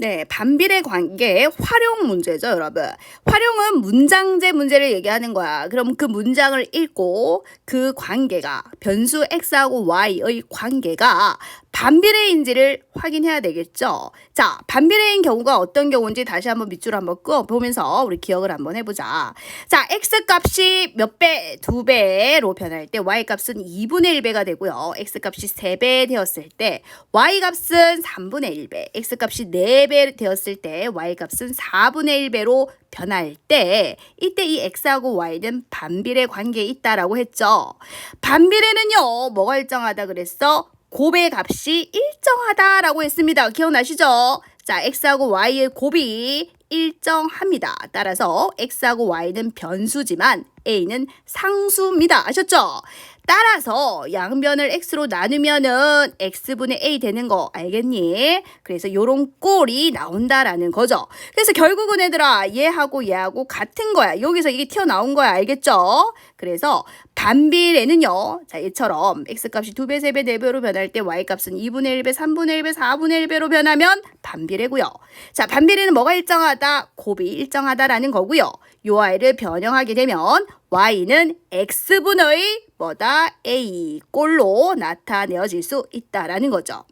네, 반비례 관계의 활용 문제죠, 여러분. 활용은 문장제 문제를 얘기하는 거야. 그럼 그 문장을 읽고 그 관계가 변수 x하고 y의 관계가 반비례인지를 확인해야 되겠죠. 자, 반비례인 경우가 어떤 경우인지 다시 한번 밑줄 한번 끄어 보면서 우리 기억을 한번 해보자. 자, x 값이 몇 배? 두 배로 변할 때 y 값은 2분의 1배가 되고요. x 값이 3배 되었을 때 y 값은 3분의 1배, x 값이 4배 되었을 때 y 값은 4분의 1배로 변할 때 이때 이 x하고 y는 반비례 관계에 있다라고 했죠. 반비례는요. 뭐가 일정하다 그랬어? 곱의 값이 일정하다라고 했습니다. 기억나시죠? 자, x하고 y의 곱이 일정합니다. 따라서 x하고 y는 변수지만 a는 상수입니다. 아셨죠? 따라서 양변을 x로 나누면은 x분의 a 되는 거 알겠니? 그래서 요런 꼴이 나온다라는 거죠. 그래서 결국은 얘들아 얘하고 얘하고 같은 거야. 여기서 이게 튀어나온 거야. 알겠죠? 그래서 반비례는요. 자, 얘처럼 x값이 2배, 3배, 4배로 변할 때 y값은 2분의 1배, 3분의 1배, 4분의 1배로 변하면 반비례고요. 자, 반비례는 뭐가 일정하다? 곱이 일정하다라는 거고요. 요 i를 변형하게 되면 y는 x분의 뭐다? a 꼴로 나타내어질 수 있다라는 거죠.